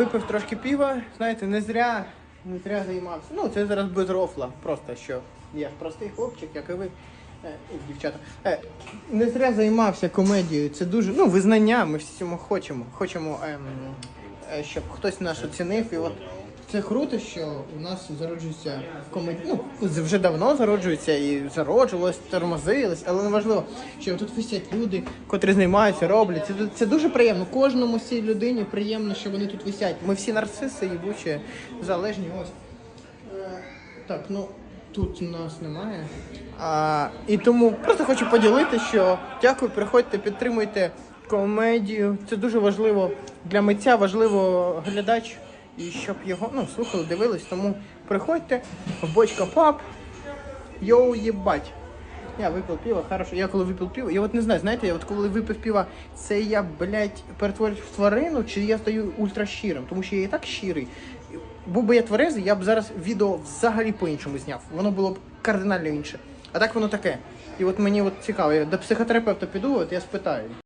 випив трошки пива, знаєте, не зря, не зря займався. Ну, це зараз без рофла, просто що я простий хлопчик, як і ви, е, дівчата. Е, не зря займався комедією. Це дуже, ну, визнання, ми всі цьому хочемо. Хочемо, е, е, щоб хтось нас оцінив. І от це круто, що у нас зароджується комедія. Ну, вже давно зароджується і зароджувалось, тормозилось, але неважливо, що тут висять люди, котрі займаються, роблять. Це, це дуже приємно. Кожному цій людині приємно, що вони тут висять. Ми всі нарциси, їбучі, залежні. Ось. Е, Так, ну тут нас немає. А, і тому просто хочу поділити, що дякую, приходьте, підтримуйте комедію. Це дуже важливо для митця, важливо глядач. І щоб його ну, слухали, дивились, тому приходьте в бочка пап. Йоу, єбать. Я випив пиво, хорошо. Я коли випив пиво, я от не знаю, знаєте, я от коли випив пиво, це я, блядь, перетворююсь в тварину, чи я стаю ультра щирим, тому що я і так щирий. Був би я тверезий, я б зараз відео взагалі по-іншому зняв. Воно було б кардинально інше. А так воно таке. І от мені от цікаво, я до психотерапевта піду, от я спитаю.